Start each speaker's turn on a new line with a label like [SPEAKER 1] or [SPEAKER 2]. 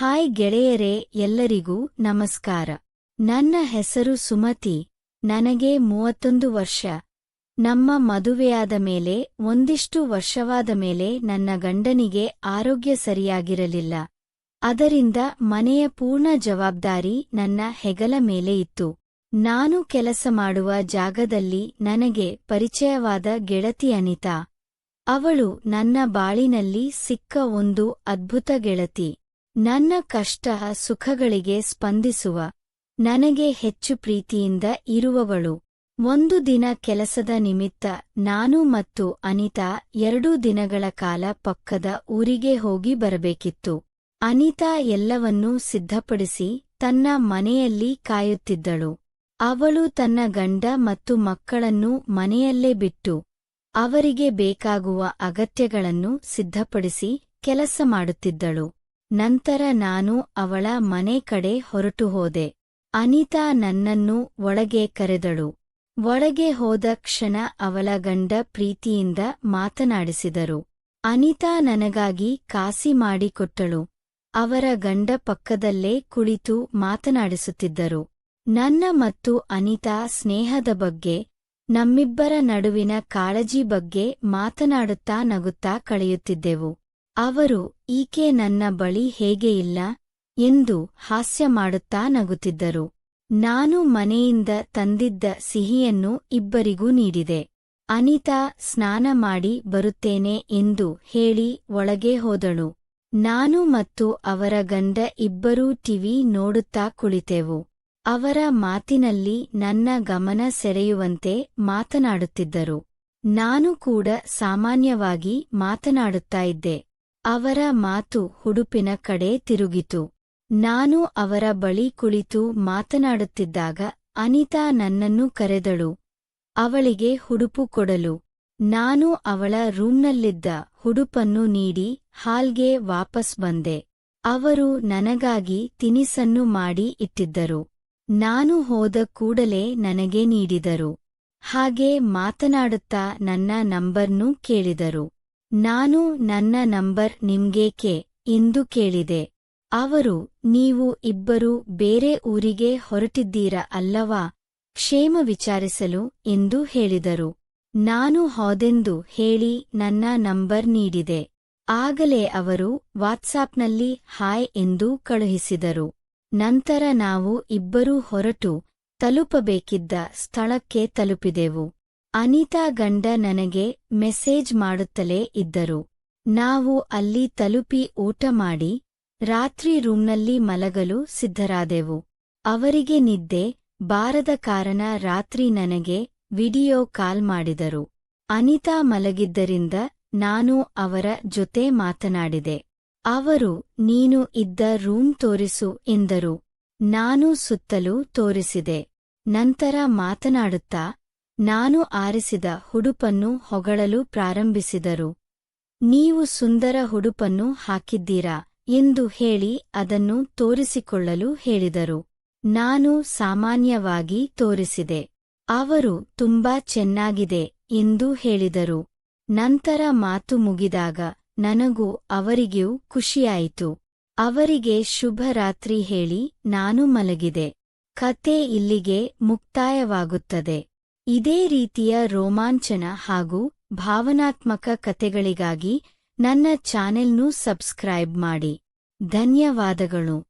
[SPEAKER 1] Hi ಗೆಳೆಯರೇ, ಎಲ್ಲರಿಗೂ ನಮಸ್ಕಾರ. ನನ್ನ ಹೆಸರು ಸುಮತಿ. ನನಗೆ ಮೂವತ್ತೊಂದು ವರ್ಷ. ನಮ್ಮ ಮದುವೆಯಾದ ಮೇಲೆ, ಒಂದಿಷ್ಟು ವರ್ಷವಾದ ಮೇಲೆ ನನ್ನ ಗಂಡನಿಗೆ ಆರೋಗ್ಯ ಸರಿಯಾಗಿರಲಿಲ್ಲ. ಅದರಿಂದ ಮನೆಯ ಪೂರ್ಣ ಜವಾಬ್ದಾರಿ ನನ್ನ ಹೆಗಲ ಮೇಲೆ ಇತ್ತು. ನಾನು ಕೆಲಸ ಮಾಡುವ ಜಾಗದಲ್ಲಿ ನನಗೆ ಪರಿಚಯವಾದ ಗೆಳತಿ ಅನಿತಾ. ಅವಳು ನನ್ನ ಬಾಳಿನಲ್ಲಿ ಸಿಕ್ಕ ಒಂದು ಅದ್ಭುತ ಗೆಳತಿ. ನನ್ನ ಕಷ್ಟ ಸುಖಗಳಿಗೆ ಸ್ಪಂದಿಸುವ, ನನಗೆ ಹೆಚ್ಚು ಪ್ರೀತಿಯಿಂದ ಇರುವವಳು. ಒಂದು ದಿನ ಕೆಲಸದ ನಿಮಿತ್ತ ನಾನು ಮತ್ತು ಅನಿತಾ ಎರಡೂ ದಿನಗಳ ಕಾಲ ಪಕ್ಕದ ಊರಿಗೆ ಹೋಗಿ ಬರಬೇಕಿತ್ತು. ಅನಿತಾ ಎಲ್ಲವನ್ನೂ ಸಿದ್ಧಪಡಿಸಿ ತನ್ನ ಮನೆಯಲ್ಲಿ ಕಾಯುತ್ತಿದ್ದಳು. ಅವಳು ತನ್ನ ಗಂಡ ಮತ್ತು ಮಕ್ಕಳನ್ನು ಮನೆಯಲ್ಲೇ ಬಿಟ್ಟು ಅವರಿಗೆ ಬೇಕಾಗುವ ಅಗತ್ಯಗಳನ್ನು ಸಿದ್ಧಪಡಿಸಿ ಕೆಲಸ ಮಾಡುತ್ತಿದ್ದಳು. ನಂತರ ನಾನು ಅವಳ ಮನೆ ಕಡೆ ಹೊರಟು ಹೋದೆ. ಅನಿತಾ ನನ್ನನ್ನು ಒಳಗೆ ಕರೆದಳು. ಒಳಗೆ ಹೋದ ಕ್ಷಣ ಅವಳ ಗಂಡ ಪ್ರೀತಿಯಿಂದ ಮಾತನಾಡಿಸಿದರು. ಅನಿತಾ ನನಗಾಗಿ ಕಾಸಿ ಮಾಡಿಕೊಟ್ಟಳು. ಅವರ ಗಂಡ ಪಕ್ಕದಲ್ಲೇ ಕುಳಿತು ಮಾತನಾಡಿಸುತ್ತಿದ್ದರು. ನನ್ನ ಮತ್ತು ಅನಿತಾ ಸ್ನೇಹದ ಬಗ್ಗೆ, ನಮ್ಮಿಬ್ಬರ ನಡುವಿನ ಕಾಳಜಿ ಬಗ್ಗೆ ಮಾತನಾಡುತ್ತಾ ನಗುತ್ತಾ ಕಳೆಯುತ್ತಿದ್ದೆವು. ಅವರು, ಈಕೆ ನನ್ನ ಬಳಿ ಹೇಗೆ ಇಲ್ಲ? ಎಂದು ಹಾಸ್ಯ ಮಾಡುತ್ತಾ ನಗುತ್ತಿದ್ದರು. ನಾನು ಮನೆಯಿಂದ ತಂದಿದ್ದ ಸಿಹಿಯನ್ನು ಇಬ್ಬರಿಗೂ ನೀಡಿದೆ. ಅನಿತಾ, ಸ್ನಾನ ಮಾಡಿ ಬರುತ್ತೇನೆ ಎಂದು ಹೇಳಿ ಒಳಗೆ ಹೋದಳು. ನಾನು ಮತ್ತು ಅವರ ಗಂಡ ಇಬ್ಬರೂ ಟಿವಿ ನೋಡುತ್ತಾ ಕುಳಿತೆವು. ಅವರ ಮಾತಿನಲ್ಲಿ ನನ್ನ ಗಮನ ಸೆಳೆಯುವಂತೆ ಮಾತನಾಡುತ್ತಿದ್ದರು. ನಾನು ಕೂಡ ಸಾಮಾನ್ಯವಾಗಿ ಮಾತನಾಡುತ್ತಾ ಇದ್ದೆ. ಅವರ ಮಾತು ಹುಡುಪಿನ ಕಡೆ ತಿರುಗಿತು. ನಾನು ಅವರ ಬಳಿ ಕುಳಿತು ಮಾತನಾಡುತ್ತಿದ್ದಾಗ ಅನಿತಾ ನನ್ನನ್ನು ಕರೆದಳು. ಅವಳಿಗೆ ಹುಡುಪು ಕೊಡಲು. ನಾನು ಅವಳ ರೂಮ್ನಲ್ಲಿದ್ದ ಹುಡುಪನ್ನು ನೀಡಿ ಹಾಲ್ಗೆ ವಾಪಸ್ ಬಂದೆ. ಅವರು ನನಗಾಗಿ ತಿನಿಸನ್ನು ಮಾಡಿ ಇಟ್ಟಿದ್ದರು. ನಾನು ಹೋದ ಕೂಡಲೇ ನನಗೆ ನೀಡಿದರು. ಹಾಗೆ ಮಾತನಾಡುತ್ತಾ ನನ್ನ ನಂಬರ್ನೂ ಕೇಳಿದರು. ನಾನು ನನ್ನ ನಂಬರ್ ನಿಮ್ಗೇಕೆ ಎಂದು ಕೇಳಿದೆ. ಅವರು, ನೀವು ಇಬ್ಬರು ಬೇರೆ ಊರಿಗೆ ಹೊರಟಿದ್ದೀರ ಅಲ್ಲವಾ? ಕ್ಷೇಮ ವಿಚಾರಿಸಲು ಎಂದು ಹೇಳಿದರು. ನಾನು ಹೋದೆಂದು ಹೇಳಿ ನನ್ನ ನಂಬರ್ ನೀಡಿದೆ. ಆಗಲೇ ಅವರು ವಾಟ್ಸಾಪ್ನಲ್ಲಿ ಹಾಯ್ ಎಂದು ಕಳುಹಿಸಿದರು. ನಂತರ ನಾವು ಇಬ್ಬರೂ ಹೊರಟು ತಲುಪಬೇಕಿದ್ದ ಸ್ಥಳಕ್ಕೆ ತಲುಪಿದೆವು. ಅನಿತಾ ಗಂಡ ನನಗೆ ಮೆಸೇಜ್ ಮಾಡುತ್ತಲೇ ಇದ್ದರು. ನಾವು ಅಲ್ಲಿ ತಲುಪಿ ಊಟ ಮಾಡಿ, ರಾತ್ರಿ ರೂಮ್ನಲ್ಲಿ ಮಲಗಲು ಸಿದ್ಧರಾದೆವು. ಅವರಿಗೆ ನಿದ್ದೆ ಬಾರದ ಕಾರಣ ರಾತ್ರಿ ನನಗೆ ವಿಡಿಯೋ ಕಾಲ್ ಮಾಡಿದರು. ಅನಿತಾ ಮಲಗಿದ್ದರಿಂದ ನಾನು ಅವರ ಜೊತೆ ಮಾತನಾಡಿದೆ. ಅವರು, ನೀನು ಇದ್ದ ರೂಮ್ ತೋರಿಸು ಎಂದರು. ನಾನು ಸುತ್ತಲೂ ತೋರಿಸಿದೆ. ನಂತರ ಮಾತನಾಡುತ್ತಾ ನಾನು ಆರಿಸಿದ ಹುಡುಪನ್ನು ಹೊಗಳಲು ಪ್ರಾರಂಭಿಸಿದರು. ನೀವು ಸುಂದರ ಹುಡುಪನ್ನು ಹಾಕಿದ್ದೀರಾ ಎಂದು ಹೇಳಿ ಅದನ್ನು ತೋರಿಸಿಕೊಳ್ಳಲು ಹೇಳಿದರು. ನಾನು ಸಾಮಾನ್ಯವಾಗಿ ತೋರಿಸಿದೆ. ಅವರು ತುಂಬಾ ಚೆನ್ನಾಗಿದೆ ಎಂದು ಹೇಳಿದರು. ನಂತರ ಮಾತು ಮುಗಿದಾಗ ನನಗೂ ಅವರಿಗೂ ಖುಷಿಯಾಯಿತು. ಅವರಿಗೆ ಶುಭರಾತ್ರಿ ಹೇಳಿ ನಾನು ಮಲಗಿದೆ. ಕತೆ ಇಲ್ಲಿಗೆ ಮುಕ್ತಾಯವಾಗುತ್ತದೆ. ಇದೇ ರೀತಿಯ ರೋಮಾಂಚನ ಹಾಗೂ ಭಾವನಾತ್ಮಕ ಕತೆಗಳಿಗಾಗಿ ನನ್ನ ಚಾನೆಲ್ನೂ ಸಬ್ಸ್ಕ್ರೈಬ್ ಮಾಡಿ. ಧನ್ಯವಾದಗಳು.